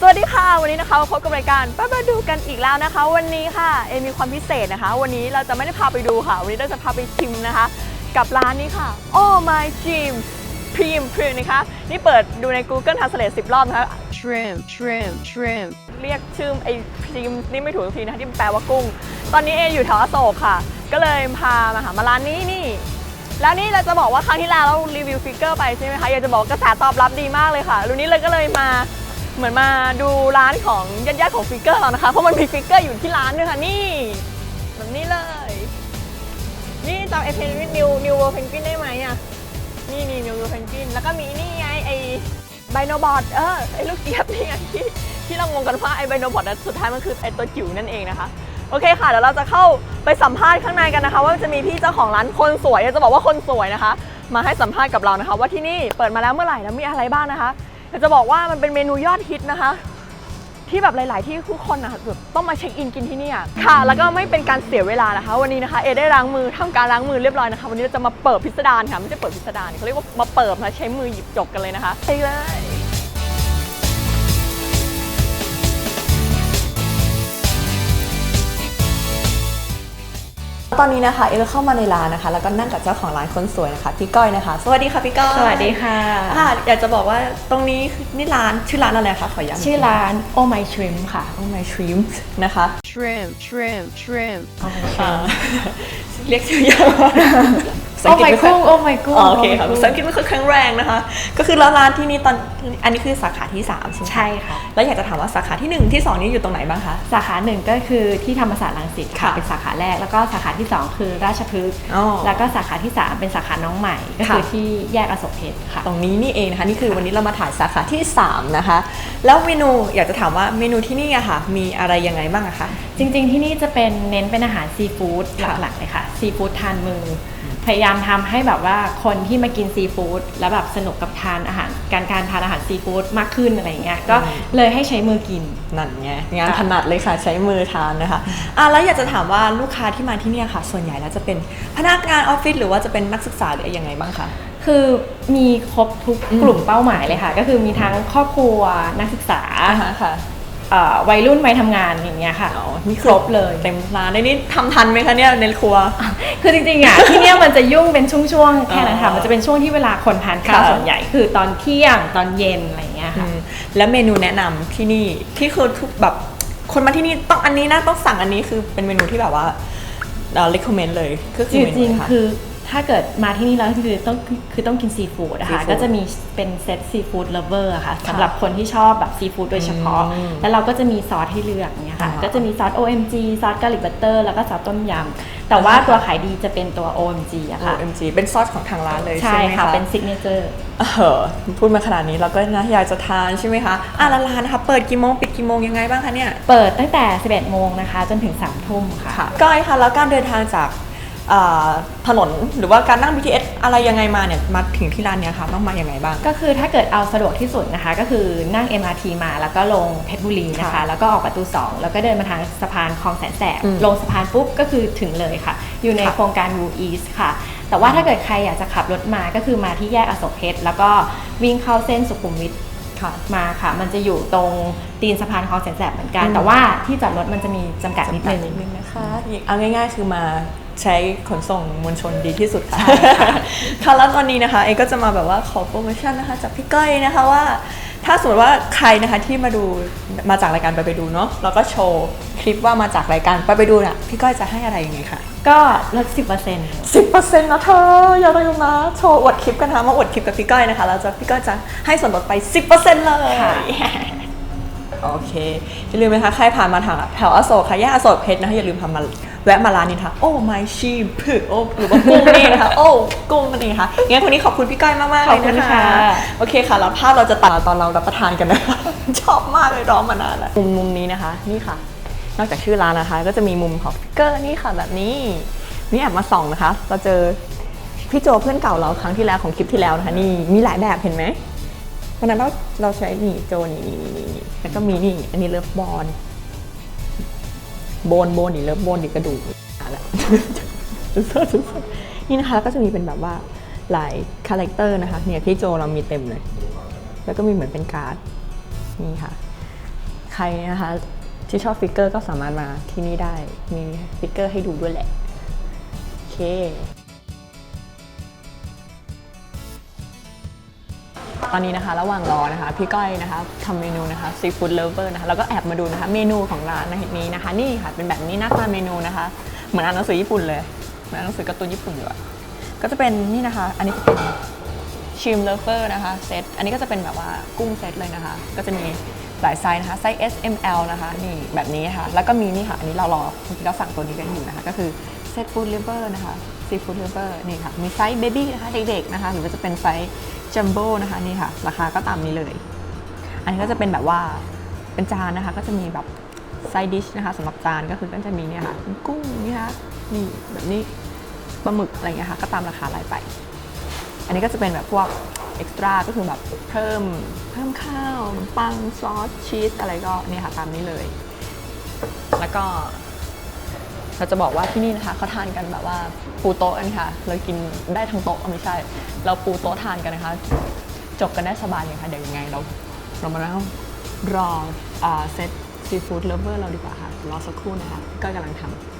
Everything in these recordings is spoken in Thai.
สวัสดีค่ะ วันนี้นะคะมาพบกับรายการป้ามาดูกันอีกแล้วนะคะ วันนี้ค่ะเอมีความพิเศษนะคะ วันนี้เราจะไม่ได้พาไปดูค่ะ วันนี้เราจะพาไปชิมนะคะ กับร้านนี้ค่ะ Oh my dream พรีมพรีมนะคะนี่เปิดดูใน Google Translate 10 รอบนะคะ shrimp, shrimp, shrimp. เรียกชื่อไอ้พรีมนี่ไม่ถูกทุกทีนะคะที่แปลว่ากุ้ง ตอนนี้เออยู่แถวอโศกค่ะ ก็เลยพามาหามาร้านนี้นี่ แล้วนี่เราจะบอกว่าครั้งที่แล้วเรารีวิวฟิกเกอร์ไปใช่ไหมคะอยากจะบอกกระแสตอบรับดีมากเลยค่ะรุ่นนี้เลยก็เลยมา เหมือนมาดูร้านของญาติๆของฟิกเกอร์เรานะคะ เพราะมันมีฟิกเกอร์อยู่ที่ร้านด้วยค่ะนี่แบบนี้เลย นี่จำไอเพนวินิวนิวเวอร์เพนกวินได้ไหมอะ นี่นี่นิวเวอร์เพนกวินแล้วก็มีนี่ไงไอไบโนบอทเออไอลูกเจี๊ยบนี่ไงที่ที่เรางงกันว่าไอไบโนบอทนั้นสุดท้ายมันคือไอตัวจิ๋วนั่นเองนะคะโอเคค่ะเดี๋ยวเราจะเข้าไปสัมภาษณ์ข้างในกันนะคะ ว่าจะมีพี่เจ้าของร้านคนสวยจะบอกว่าคนสวยนะคะ มาให้สัมภาษณ์กับเรานะคะ ว่าที่นี่เปิดมาแล้วเมื่อไหร่แล้วมีอะไรบ้างนะคะ จะบอกว่ามันเป็นเมนูยอดฮิตนะคะ ที่แบบหลาย ๆ ที่ทุกคนนะคะแบบต้องมาเช็คอินกินที่นี่อะค่ะ แล้วก็ไม่เป็นการเสียเวลานะคะ วันนี้นะคะเอได้ล้างมือทำการล้างมือเรียบร้อยนะคะวันนี้เราจะมาเปิดพิสดารค่ะไม่ใช่เปิดพิสดารเขาเรียกว่ามาเปิดนะใช้มือหยิบจบกันเลยนะคะไปเลย ตอนนี้นะคะเอก็เข้ามาในร้านนะคะ แล้วก็นั่งกับเจ้าของร้านคนสวยนะคะพี่ก้อยนะคะ สวัสดีค่ะพี่ก้อยสวัสดีค่ะค่ะอยากจะบอกว่าตรงนี้คือนี่ร้านชื่อร้านอะไรคะขอย้ำชื่อร้าน Oh My Shrimp ค่ะโอ้ my shrimp นะคะ shrimp shrimp shrimp อ่าเรียกชื่อยาว โอ้ my กุ้งโอ้ my กุ้งอ๋อโอเคค่ะ Oh my ภาษาอังกฤษมันคือครั้งแรงนะคะ ก็คือแล้วร้านที่นี่ตอนอันนี้คือสาขาที่ 3 ใช่ไหมใช่ค่ะ แล้วอยากจะถามว่าสาขาที่1 ที่ 2 นี้อยู่ตรงไหนบ้างคะ สาขาหนึ่งก็คือที่ธรรมศาสตร์รังสิตค่ะค่ะเป็นสาขาแรกแล้วก็สาขาที่2คือราชพฤกษ์อ๋อแล้วก็สาขาที่3เป็นสาขาน้องใหม่ ก็คือค่ะที่แยกอโศกเพชรค่ะ ตรงนี้นี่เองนะคะ นี่คือวันนี้เรามาถ่ายสาขาที่ 3 นะคะ แล้วเมนูอยากจะถามว่าเมนูที่นี่อะค่ะ มีอะไรยังไงบ้างอะคะ จริงๆที่นี่จะเป็นเน้นเป็นอาหารซีฟู้ดค่ะ หลักๆเลยค่ะ ซีฟู้ดทานมือ พยายามทำให้แบบว่าคนที่มากินซีฟู้ดแล้วแบบสนุกกับทานอาหารการการทานอาหารซีฟู้ดมากขึ้นอะไรอย่างเงี้ยก็เลยให้ใช้มือกินนั่นไงงานค่ะถนัดเลยค่ะใช้มือทานนะคะอะแล้วอยากจะถามว่าลูกค้าที่มาที่เนี่ยค่ะ ส่วนใหญ่แล้วจะเป็นพนักงานออฟฟิศหรือว่าจะเป็นนักศึกษาหรือยังไงบ้างคะคือมีครบทุกอืมกลุ่มเป้าหมายเลยค่ะ ก็คือมีทั้งครอบครัวนักศึกษาค่ะเอ่อ วัยรุ่นวัยทำงานอย่างเงี้ยค่ะอ๋อนี่ครบเลยเต็มร้านเลยนี่ทำทันไหมคะเนี่ยในครัว คือจริงๆอะที่เนี้ยมันจะยุ่งเป็นช่วงๆแค่นั้นค่ะอ๋อมันจะเป็นช่วงที่เวลาคนทานข้าวค่ะส่วนใหญ่ คือตอนเที่ยงตอนเย็นอะไรอย่างเงี้ยอืค่ะมแล้วเมนูแนะนำที่นี่ที่คือทุกแบบคนมาที่นี่ต้องอันนี้นะต้องสั่งอันนี้คือเป็นเมนูที่แบบว่าเอ่อ recommend เลยก็คือจเมนูริงค่ะๆคือ ถ้าเกิดมาที่นี่แล้วคือต้องคือต้องกินซีฟู้ดนะคะ Seafood ก็จะมีเป็นเซตซีฟู้ดเลเวอร์ค่ะสำหรับคนที่ชอบแบบซีฟู้ดโดยเฉพาะ อืมแล้วเราก็จะมีซอสให้เลือกเนี่ยค่ะ อ่า ก็จะมีซอส OMG ซอสกาลิกบัตเตอร์แล้วก็ซอสต้มยำ แต่ว่าตัวขายดีจะเป็นตัว OMG อะค่ะ OMG เป็นซอสของทางร้านเลยใช่ใช่ไหมค่ะ คะเป็นซิกเนเจอร์ เออพูดมาขนาดนี้เราก็นะอยากจะทานใช่ไหมคะอะแล้วร้านนะคะเปิดกี่โมงปิดกี่โมงยังไงบ้างคะเนี่ย เปิดตั้งแต่ 11 โมงนะคะ จนถึง 3 ทุ่มค่ะค่ะก้อยค่ะแล้วการเดินทางจากอ่า ถนนหรือว่าการนั่ง BTS อะไรยังไงมาเนี่ยมาถึงที่ร้านเนี่ยค่ะต้องมายังไงบ้าง ก็คือถ้าเกิดเอาสะดวกที่สุดนะคะ ก็คือนั่ง MRT มาแล้วก็ลงเพชรบุรีนะคะ ค่ะแล้วก็ออกประตู 2 แล้วก็เดินมาทางสะพานคลองแสนแสบอืมลงสะพานปุ๊บก็คือถึงเลยค่ะ อยู่ในค่ะ โครงการ Wu East ค่ะ แต่ว่าถ้าเกิดใครอยากจะขับรถมาก็คือมาที่แยกอโศกเพชรแล้วก็วิ่งเข้าเส้นสุขุมวิท ค่ะ มาค่ะ มันจะอยู่ตรงตีนสะพานคลองแสนแสบเหมือนกัน อืม แต่ว่าที่จอดรถมันจะมีจำกัดนิดจำกันึดงนิดนึงนะคะเอาง่ายๆคือมา ใช้ขนส่งมวลชนดีที่สุดค่ะใช่ค่ะค่ะแล้วตอนนี้นะคะเอก็จะมาแบบว่าขอโปรโมชั่นนะคะจากพี่ก้อยนะคะว่า ถ้าสมมติว่าใครนะคะที่มาดูมาจากรายการไปไปดูเนาะแล้วก็โชว์คลิปว่ามาจากรายการไปไปดูน่ะพี่ก้อยจะให้อะไรยังไงคะก็ลด10%สิบเปอร์เซ็นต์นะเธออย่าลืมนะโชว์อวดคลิปกันนะคะมาอวดคลิปกับพี่ก้อยนะคะแล้วจะพี่ก้อยจะให้ส่วนลดไป10%เลยค่ะโอเคอย่าลืมนะคะใครผ่านมาทางแถวอโศกค่ะแยกอโศกเพชรนะคะอย่าลืมพามา แวะมาร้านนี้นะคะโอ้ my sheep โอ้หรือว่ากุ้งนี่นะคะ โอ้กุ้งนั่นเองค่ะงั้นวันนี้ขอบคุณพี่ก้อยมากๆเลยขอบคุณนะคะค่ะโอเคค่ะแล้วภาพเราจะตัดตอนเรารับประทานกันนะคะชอบมากเลยร้องมานานแล้วมุมมุมนี้นะคะนี่ค่ะ นอกจากชื่อร้านนะคะ ก็จะมีมุมของฟิกเกอร์นี่ค่ะแบบนี้นี่แอบมาส่องนะคะ เราเจอพี่โจเพื่อนเก่าเราครั้งที่แล้วของคลิปที่แล้วนะคะนี่มีหลายแบบเห็นไหมวันนั้นเราเราใช้นี่โจนี่นี่นี่นี่แล้วก็มีนี่อันนี้เลิฟบอล โบนโบนอีเลิฟโบนอีกระดูกอะไรนี่นะคะแล้วก็จะมีเป็นแบบว่าหลายคาแรคเตอร์นะคะเนี่ยพี่โจเรามีเต็มเลย แล้วก็มีเหมือนเป็นการ์ดนี่ค่ะ ใครนะคะที่ชอบฟิกเกอร์ก็สามารถมาที่นี่ได้มีฟิกเกอร์ให้ดูด้วยแหละโอเค ตอนนี้นะคะ ระหว่างรอนะคะ พี่ก้อยนะคะทำเมนูนะคะซีฟู้ดเลเวอร์นะคะแล้วก็แอบมาดูนะคะ เมนูของร้านนี้นะคะ นี่ค่ะเป็นแบบนี้หน้าตาเมนูนะคะ เหมือนอ่านหนังสือญี่ปุ่นเลยเหมือนอ่านหนังสือการ์ตูนญี่ปุ่นอยู่อะก็จะเป็นนี่นะคะ อันนี้จะเป็นชิมเลเวอร์นะคะเซตอันนี้ก็จะเป็นแบบว่ากุ้งเซตเลยนะคะ ก็จะมีหลายไซส์นะคะไซส์ S M L นะคะนี่แบบนี้ค่ะ แล้วก็มีนี่ค่ะ อันนี้เรารอเมื่อกี้เราสั่งตัวนี้กันอยู่นะคะ ก็คือเซตฟู้ดเลเวอร์นะคะ ซีฟู้ดเลเวอร์นี่ค่ะ มีไซส์เบบี้นะคะเด็กๆนะคะ หรือว่าจะเป็นไซส์จัมโบ้นะคะนี่ค่ะ ราคาก็ตามนี้เลย อันนี้ก็จะเป็นแบบว่าเป็นจานนะคะ ก็จะมีแบบไซดิชนะคะสำหรับจานก็คือก็จะมีเนี่ยค่ะกุ้งนี่ค่ะนี่แบบนี้ปลาหมึกอะไรเงี้ยค่ะก็ตามราคาไล่ไป อันนี้ก็จะเป็นแบบพวกเอ็กซ์ตร้าก็คือแบบเพิ่มเพิ่มข้าวขนปังซอสชีสอะไรก็เนี่ยค่ะตามนี้เลย แล้วก็ เราจะบอกว่าที่นี่นะคะเขาทานกันแบบว่าปูโต๊ะกันค่ะเรากินได้ทั้งโต๊ะเอาไม่ใช่ เราปูโต๊ะทานกันนะคะ จบกันได้สบายเลยค่ะเดี๋ยวยังไงเราเรามาแล้วรอเซตซีฟู้ดเลเวอร์เราดีกว่าค่ะรอสักครู่นะคะก็กำลังทำ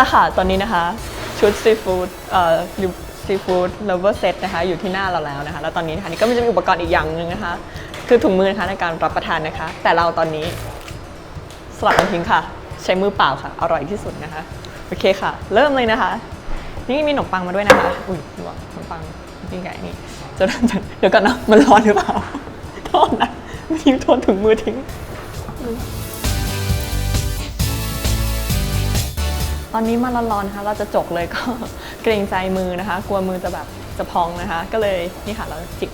ละค่ะ ตอนนี้นะคะ ชุดซีฟู้ดเอ่อซีฟู้ดเลเวอร์เซตนะคะ อยู่ที่หน้าเราแล้วนะคะ แล้วตอนนี้นะคะนี่ก็มันจะมีอุปกรณ์อีกอย่างหนึ่งนะคะ คือถุงมือนะคะในการรับประทานนะคะ แต่เราตอนนี้สลัดมันทิ้งค่ะ ใช้มือเปล่าค่ะ อร่อยที่สุดนะคะ โอเคค่ะ เริ่มเลยนะคะ นี่มีขนมปังมาด้วยนะคะ อุ้ยดูว่าขนมปังปิ้งไก่นี่จะจะเดี๋ยวก่อนนะมันร้อนหรือเปล่าโทษนะมีโทษถุงมือทิ้ง อนนี้มาร้อนๆนะคะ เราจะจกเลยก็เกรงใจมือนะคะ กลัวมือจะแบบจะพองนะคะ ก็เลยนี่ค่ะเราจิบ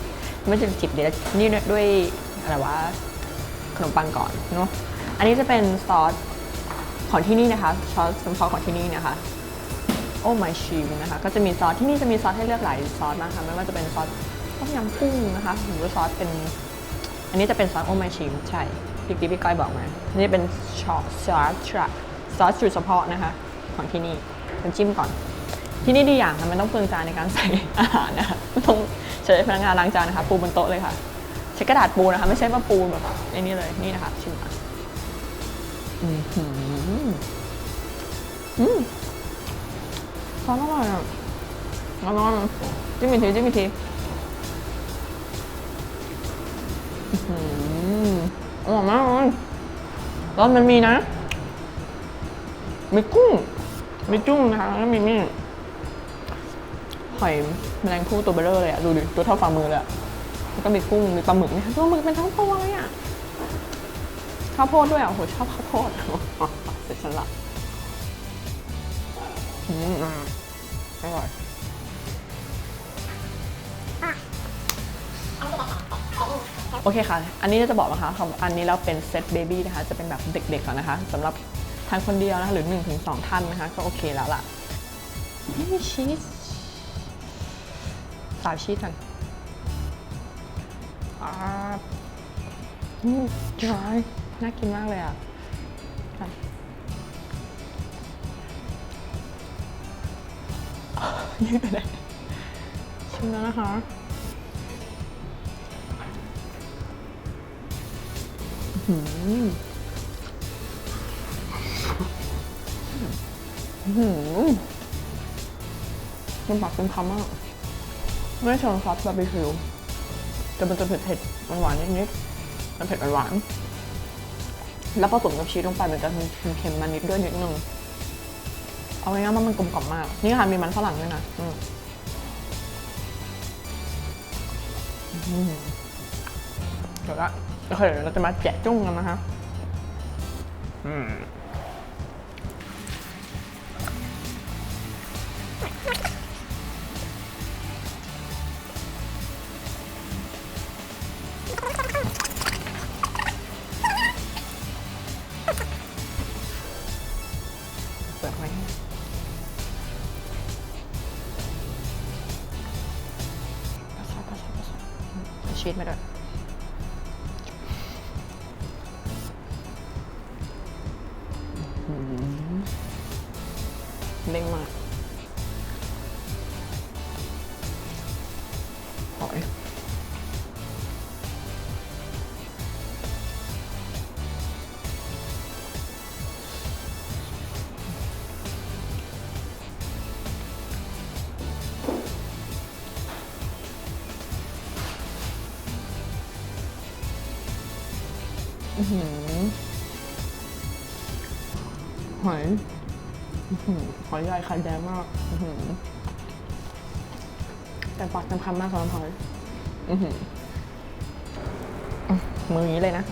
ไม่ใช่จิบเดี๋ยวนี่ด้วยอะไรวะขนมปังก่อนเนาะอันนี้จะเป็นซอสของที่นี่นะคะซอสซอสของที่นี่นะคะโอ้ my ชิมนะคะก็จะมีซอสที่นี่จะมีซอสให้เลือกหลายซอสมากค่ะไม่ว่าจะเป็นซอสต้มยำกุ้งนะคะหรือซอสเป็น อันนี้จะเป็นซอสโอ้ my ชิมใช่พี่กิ๊พี่ก้อยบอกมาอันนี่เป็นชอซอสทรัคซอสสูตรเฉพาะนะคะ ของที่นี่เป็นจิ้มก่อน ที่นี่ดีอย่างค่ะมันต้องเปลืองจานในการใส่อาหารนะคะไม่ต้องใช้พนักงานล้างจานนะคะ ปูบนโต๊ะเลยค่ะใช้กระดาษปูนะคะ ไม่ใช่ว่าปูแบบไอ้นี่เลยนี่นะคะชิมก่อนอืมหืมอืมซอสอร่อยอะอร่อยจิ้มอีกทีจิ้มอีกทีอื้อหืออร่อยมากเลยรสมันมีนะมีกุ้ง มีจุ้งนะคะแล้วมีนี่หอยแมลงภู่ตัวเบลเลอร์เลยอะดูดิตัวเท่าฝ่ามือเลยอะแล้วก็มีกุ้งมีปลาหมึกนะคะตัวหมึกเป็นทั้งตัวเลยอะข้าวโพดด้วยอะโอ้โหชอบข้าวโพดเสร็จฉันละอืมอะอร่อยโอเคค่ะ อันนี้จะบอกนะคะของอันนี้เราเป็นเซตเบบี้นะคะ จะเป็นแบบเด็กๆก่อนนะคะสำหรับทานคนเดียวนะคะหรือ1นถึงสท่านนะคะก็โอเคแล้วล่ะนี่มีชีสสาวชีสกันอ่าอืมจอยน่ากินมากเลยอะยืดไปเลยชิมแล้วนะคะอืม อืมมันปากเป็นคำมากไม่ได้ชนซอสบาร์บีคิวแต่มันจะเผ็ดเผ็ดๆหวานนิดๆมันเผ็ดหวาน แล้วผสมกับชีสลงไปมันจะมีเค็มๆมานิดด้วยนิดนึง เอาง่ายๆว่ามันกลมกล่อมมาก นี่ค่ะมีมันฝรั่งด้วยนะเดี๋ยวละโอเคเดี๋ยวเราจะมาแกะจุ้งกันนะคะ อืม ชีสมาด้วยอืมเด้งมา หอยหอยใหญ่ไข่แดงมากแต่ปากจำคำมากสำหรับหอยมืออย่างนี้เลยนะ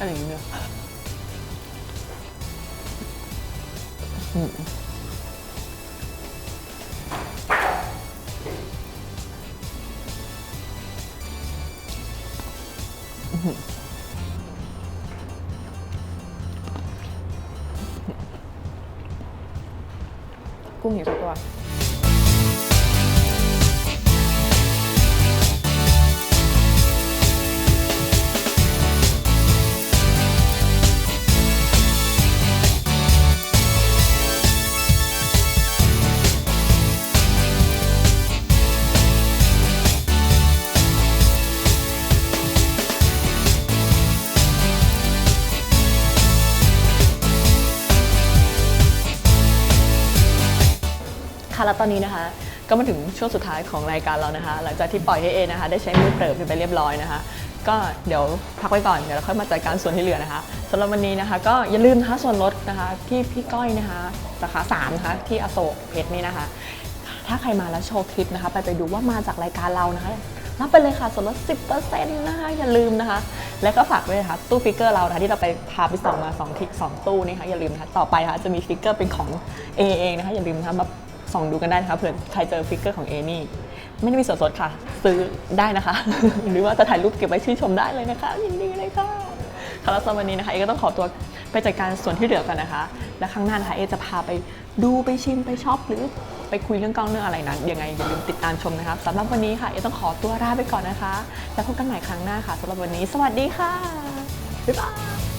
กระแทกอะไร แล้วตอนนี้นะคะ ก็มาถึงช่วงสุดท้ายของรายการเรานะคะ หลังจากที่ปล่อยให้เอนะคะ ได้ใช้มือเปิบไปเรียบร้อยนะคะ ก็เดี๋ยวพักไว้ก่อนเดี๋ยวเราค่อยมาจัดการส่วนที่เหลือนะคะสำหรับวันนี้นะคะ ก็อย่าลืมนะคะส่วนลดนะคะที่พี่ก้อยนะคะสาขาสามนะคะที่อโศกเพชรนี่นะคะ ถ้าใครมาแล้วโชว์คลิปนะคะ ไปไปดูว่ามาจากรายการเรานะคะรับไปเลยค่ะส่วนลด 10%นะคะ อย่าลืมนะคะ แล้วก็ฝากด้วยนะคะ ตู้ฟิกเกอร์เรานะคะที่เราไปพาไปส่งมา2ทิกสองตู้นี่ค่ะอย่าลืมนะคะ ต่อไปนะคะจะมีฟิกเกอร์เป็นของ A เองนะคะ อย่าลืมนะคะมา ส่องดูกันได้นะคะเผื่อใครเจอฟิกเกอร์ของ A นี่ไม่ได้มีส่วนลดค่ะ ซื้อได้นะคะ หรือว่าจะถ่ายรูปเก็บไว้ชื่นชมได้เลยนะคะยินดีเลยค่ะค่ะแล้วสำหรับวันนี้นะคะเอก็ต้องขอตัวไปจัดการส่วนที่เหลือกันนะคะ และครั้งหน้านะคะเอจะพาไปดูไปชิมไปช็อปหรือไปคุยเรื่องกล้องเรื่องอะไรนั้นยังไงอย่าลืมติดตามชมนะคะสำหรับวันนี้ค่ะเอต้องขอตัวลาไปก่อนนะคะ แล้วพบกันใหม่ครั้งหน้าค่ะสำหรับวันนี้ สวัสดีค่ะบ๊ายบาย